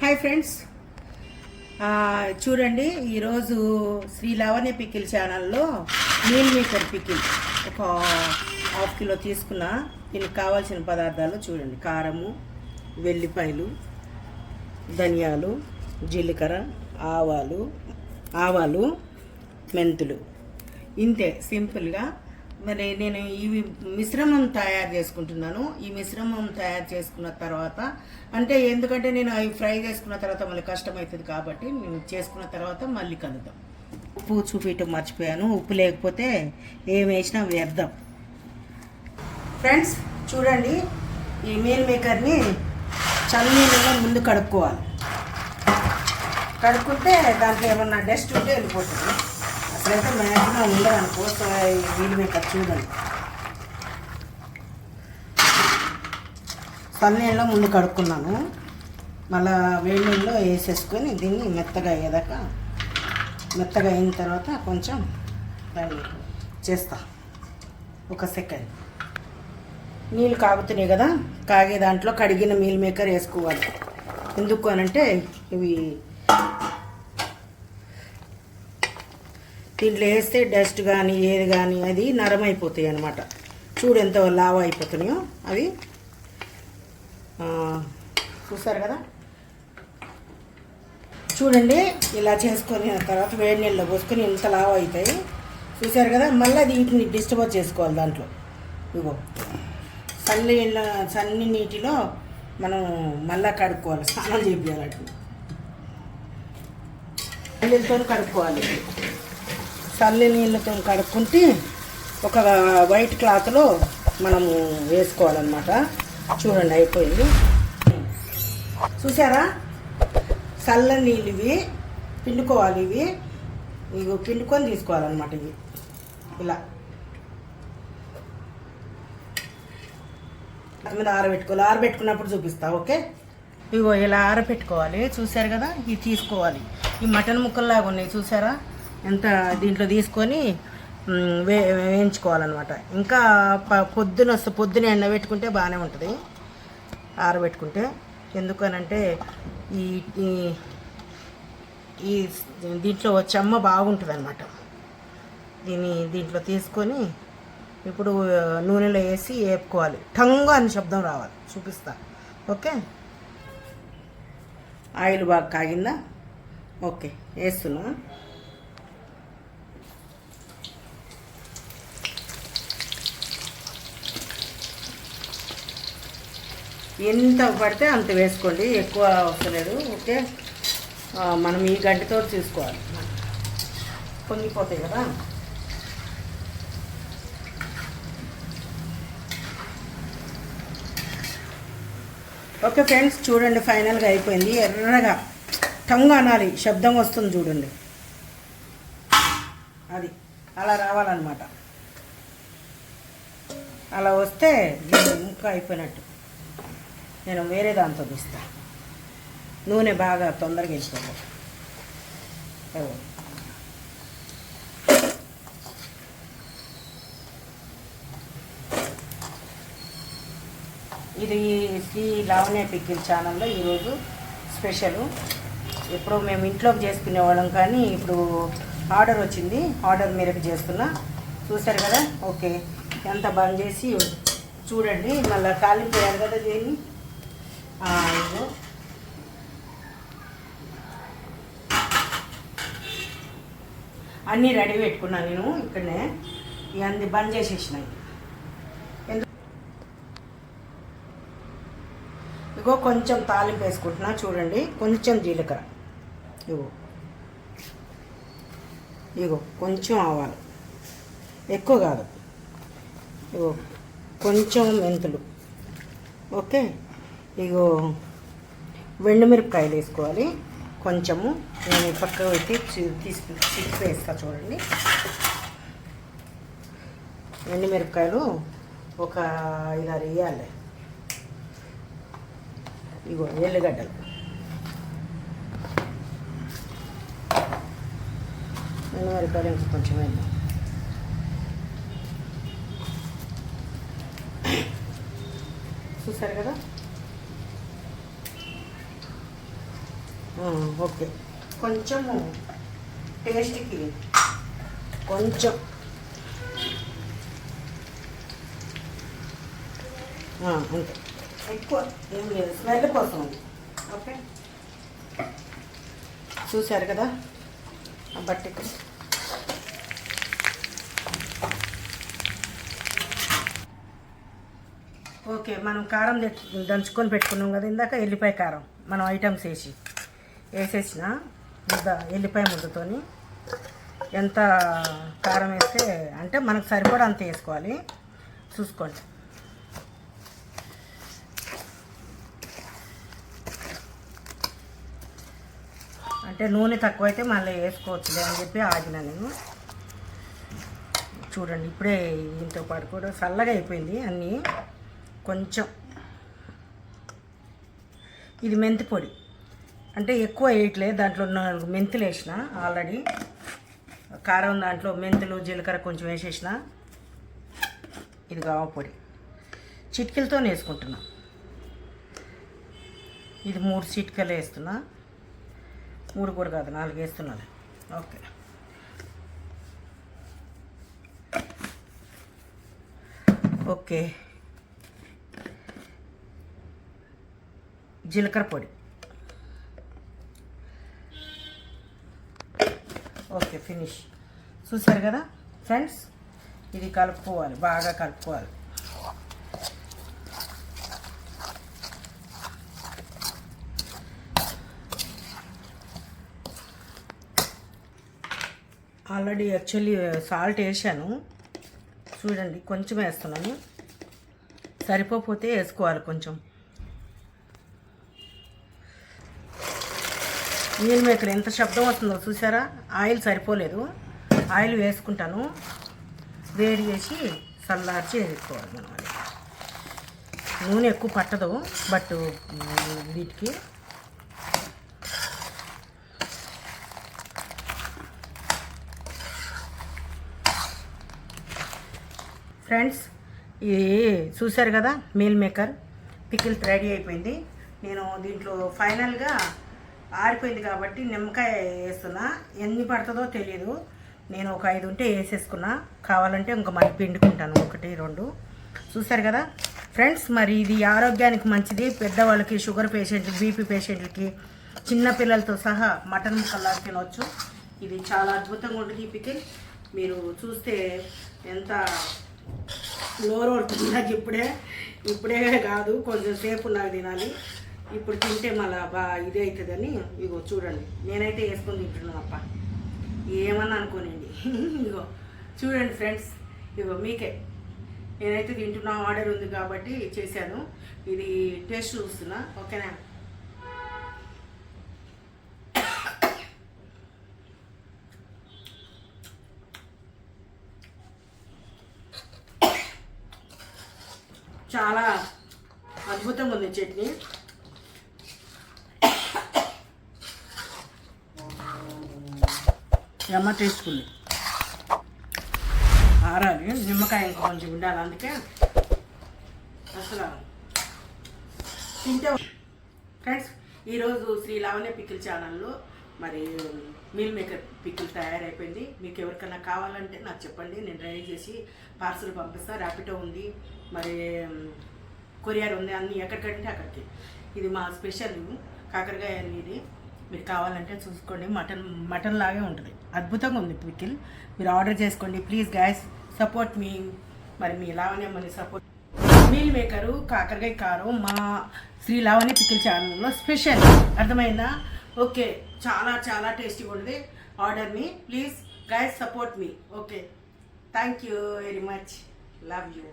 Hi friends చూడండి ఈరోజు Sri Lavanya pickle ఛానల్లో మీల్ మేకర్ పికిల్ ఒక హాఫ్ కిలో తీసుకున్న. దీనికి కావాల్సిన పదార్థాలు చూడండి. కారము వెల్లిపాయలు ధనియాలు జీలకర్ర ఆవాలు ఆవాలు మెంతులు. ఇంతే సింపుల్గా మరి నేను ఇవి మిశ్రమం తయారు చేసుకుంటున్నాను. ఈ మిశ్రమం తయారు చేసుకున్న తర్వాత అంటే ఎందుకంటే నేను అవి ఫ్రై చేసుకున్న తర్వాత మళ్ళీ కష్టమవుతుంది కాబట్టి నేను చేసుకున్న తర్వాత మళ్ళీ కలుద్దాం. ఉప్పు చూపించడం మర్చిపోయాను. ఉప్పు లేకపోతే ఏం వేసినా వ్యర్థం. ఫ్రెండ్స్ చూడండి ఈ మీల్ మేకర్ని చల్లనీళ్ళలో ముందు కడుక్కోవాలి. కడుక్కుంటే దాంట్లో ఏమన్నా డస్ట్ ఉంటే వెళ్ళిపోతుంది. అసలైతే మ్యాక్సిమం ఉండదు కోసం మీల్ మేకర్ చూడండి సన్నీళ్ళలో ముందు కడుక్కున్నాను. మళ్ళా వేడి నీళ్ళలో వేసేసుకొని దీన్ని మెత్తగా అయ్యేదాకా మెత్తగా అయిన తర్వాత కొంచెం దాన్ని చేస్తా. ఒక సెకండ్. నీళ్ళు కాగుతున్నాయి కదా కాగే దాంట్లో కడిగిన మీల్ మేకర్ వేసుకోవాలి. ఎందుకు అనంటే ఇవి దీంట్లో వేస్తే డస్ట్ కానీ ఏది కానీ అది నరం అయిపోతాయి అనమాట చూడు ఎంత లావ అయిపోతున్నాయో అవి. ఆ, చూసారు కదా? చూడండి ఇలా చేసుకొని తర్వాత వేడి నీళ్ళలో పోసుకొని ఇంత లావ అవుతాయి. చూసారు కదా? మళ్ళీ వీటిని డిస్టర్బ్ చేసుకోవాలి దాంట్లో. ఇగో సన్ని సన్ని నీటిలో మనం మళ్ళీ కడుక్కోవాలి. స్నానం చేయాలి వాటిని నీళ్ళతో కడుక్కోవాలి. చల్లి నీళ్ళతో కడుక్కుంటే ఒక వైట్ క్లాత్లో మనము వేసుకోవాలన్నమాట. చూడండి అయిపోయింది. చూసారా? చల్ల నీళ్ళు ఇవి పిండుకోవాలి ఇవి. ఇవి పిండుకొని తీసుకోవాలన్నమాట ఇవి. ఇలా. దాని మీద ఆరబెట్టుకోవాలి. ఆరబెట్టుకున్నప్పుడు చూపిస్తా ఓకే? ఇగో ఇలా ఆరబెట్టుకోవాలి. చూసారు కదా? ఇవి తీసుకోవాలి. ఈ మటన్ ముక్కల్లాగా ఉన్నాయి చూసారా? ఎంత దీంట్లో తీసుకొని వే వేయించుకోవాలన్నమాట. ఇంకా ప- పొద్దున వస్తే పొద్దున ఎండబెట్టుకుంటే బాగానే ఉంటుంది. ఆరబెట్టుకుంటే ఎందుకనంటే ఈ ఈ- ఈ దీంట్లో చెమ్మ బాగుంటుంది అనమాట దీన్ని దీంట్లో తీసుకొని ఇప్పుడు నూనెలో వేసి వేపుకోవాలి. టంగు అని శబ్దం రావాలి. చూపిస్తా. ఓకే? ఆయిల్ బాగా కాగిందా? ఓకే. వేస్తున్నా. ఎంత పడితే అంత వేసుకోండి ఎక్కువ అవసరం ఓకే? మనం ఈ గడ్డితో చూసుకోవాలి. పొంగిపోతాయి కదా? ఓకే ఫ్రెండ్స్ చూడండి ఫైనల్గా అయిపోయింది. ఎర్రగా టంగ్ అనాలి. శబ్దం వస్తుంది చూడండి. అది అలా రావాలన్నమాట. అలా వస్తే ఇంకా ముక్క అయిపోయినట్టు. నేను వేరే దాంతో తీస్తా నూనె బాగా తొందరగా వెళ్ళిపోతుంది ఇది శ్రీ లావణ్య పిక్కిల్ ఛానల్లో ఈరోజు స్పెషల్. ఎప్పుడో మేము ఇంట్లోకి చేసుకునేవాళ్ళం కానీ ఇప్పుడు ఆర్డర్ వచ్చింది. ఆర్డర్ మేరకు చేస్తున్నా. చూశారు కదా? ఓకే. ఎంత బంద్ చేసి చూడండి. మళ్ళీ కాలిపోయారు కదా దీన్ని ఆ, అన్నీ రెడీ పెట్టుకున్నాను నేను ఇక్కడనే. ఇవన్నీ బంద్ చేసేసినాయి ఇగో కొంచెం తాలింపు వేసుకుంటున్నా చూడండి. కొంచెం జీలకర్ర. ఇగో. ఇగో కొంచెం ఆవాలు. ఎక్కువ కాదు. ఇగో కొంచెం మెంతులు. ఓకే? ఇగో మిరపకాయలు వేసుకోవాలి. కొంచెము నేను పక్క పెట్టి తీసి చిక్కి వేస్తా చూడండి. మిరపకాయలు ఒక ఇలా వేయాలి. ఇగో ఎల్లిగడ్డలు. మిరపకాయలు ఇంకా కొంచెం వేద్దాం. చూసారు కదా? ఓకే. కొంచెము టేస్ట్కి కొంచెం. అంతే. ఎక్కువ ఏం లేదు. స్మెల్ కోసం ఓకే. చూశారు కదా? ఆ బట్టకి ఓకే మనం కారం దంచుకొని పెట్టుకున్నాం కదా ఇందాక ఎల్లిపాయ కారం. మనం ఐటమ్స్ వేసి. వేసేసిన ముద్ద ఎల్లిపాయ ముద్దతోని. ఎంత కారం వేస్తే అంటే మనకు సరిపడా అంత వేసుకోవాలి. చూసుకోండి. అంటే నూనె తక్కువైతే మళ్ళీ వేసుకోవచ్చులే అని చెప్పి ఆగిన నేను. చూడండి ఇప్పుడే దీంతో పాటు కూడా చల్లగా అయిపోయింది అన్నీ. కొంచెం ఇది మెంతి పొడి. అంటే ఎక్కువ వేయట్లే దాంట్లో నాలుగు మెంతులు వేసిన ఆల్రెడీ కారం దాంట్లో మెంతులు జీలకర్ర కొంచెం వేసేసిన ఇది గావ పొడి. చిటికలతో వేసుకుంటున్నా. ఇది మూడు చిటికలు వేస్తున్నా. మూడు కూడా కాదు నాలుగు వేస్తున్నాను ఓకే. ఓకే. జీలకర్ర పొడి. ఓకే ఫినిష్ చూసారు కదా? ఫ్రెండ్స్ ఇది కలుపుకోవాలి బాగా కలుపుకోవాలి. ఆల్రెడీ యాక్చువల్లీ సాల్ట్ వేసాను. చూడండి కొంచెం వేస్తున్నాను. సరిపోతే వేసుకోవాలి కొంచెం. మీల్ మేకర్ ఎంత శబ్దం వస్తుందో చూసారా? ఆయిల్ సరిపోలేదు. ఆయిల్ వేసుకుంటాను. వేడి చేసి చల్లార్చి వేసుకోవాలి మనం అది. నూనె ఎక్కువ పట్టదు బట్ వీటికి. ఫ్రెండ్స్ ఇది చూశారు కదా మీల్ మేకర్. పికిల్ రెడీ అయిపోయింది. నేను దీంట్లో ఫైనల్గా ఆరిపోయింది కాబట్టి నిమ్మకాయ వేస్తున్నా. ఎన్ని పడుతుందో తెలియదు నేను ఒక ఐదు ఉంటే వేసేసుకున్నా. కావాలంటే ఇంకా మళ్ళీ పిండుకుంటాను. ఒకటి రెండు. చూశారు కదా? ఫ్రెండ్స్ మరి ఇది ఆరోగ్యానికి మంచిది. పెద్దవాళ్ళకి షుగర్ పేషెంట్లు బీపీ పేషెంట్లకి చిన్నపిల్లలతో సహా మటన్ ముక్కల్లా తినవచ్చు ఇది చాలా అద్భుతంగా ఉంటుంది ఈ పికిల్. మీరు చూస్తే ఎంత నోరు నాకు ఇప్పుడే. ఇప్పుడే కాదు కొంచెం సేపు నాకు తినాలి. ఇప్పుడు తింటే మళ్ళా బా ఇది అవుతుందని ఇగో చూడండి. నేనైతే వేసుకొని తింటున్నాను అప్ప. ఏమన్నా అనుకోనండి ఇగో చూడండి ఫ్రెండ్స్ ఇగో మీకే. నేనైతే తింటున్నా ఆర్డర్ ఉంది కాబట్టి చేశాను. ఇది టేస్ట్ చూస్తున్నా ఓకేనా? చాలా అద్భుతంగా ఉంది చట్నీ. ఎమ్మ తీసుకుంది. ఆరాలి నిమ్మకాయ ఇంకా కొంచెం ఉండాలి అందుకే అసలు తింటే ఫ్రెండ్స్ ఈరోజు శ్రీ లావణ్య పికిల్ ఛానల్లో మరి మీల్ మేకర్ పికిల్ తయారైపోయింది. మీకు ఎవరికైనా కావాలంటే నాకు చెప్పండి. నేను రెడీ చేసి పార్సల్ పంపిస్తా. ర్యాపిటో ఉంది. మరి కొరియర్ ఉంది. అన్ని ఎక్కడికంటే అక్కడికి. ఇది మా స్పెషల్ కాకరకాయ ఇది మీరు కావాలంటే చూసుకోండి. మటన్ మటన్ లాగే ఉంటుంది. అద్భుతంగా ఉంది పికిల్ మీరు ఆర్డర్ చేసుకోండి. ప్లీజ్ గ్యాస్ సపోర్ట్ మీ మరి మీ లావణ్య మరి సపోర్ట్. మీల్ మేకరు కాకరకాయ కారం మా శ్రీ లావణ్య పికిల్ ఛానల్లో స్పెషల్. అర్థమైందా? ఓకే. చాలా చాలా టేస్టీగా ఉంటుంది ఆర్డర్ మీ please guys support me. Okay. Thank you very much. Love you.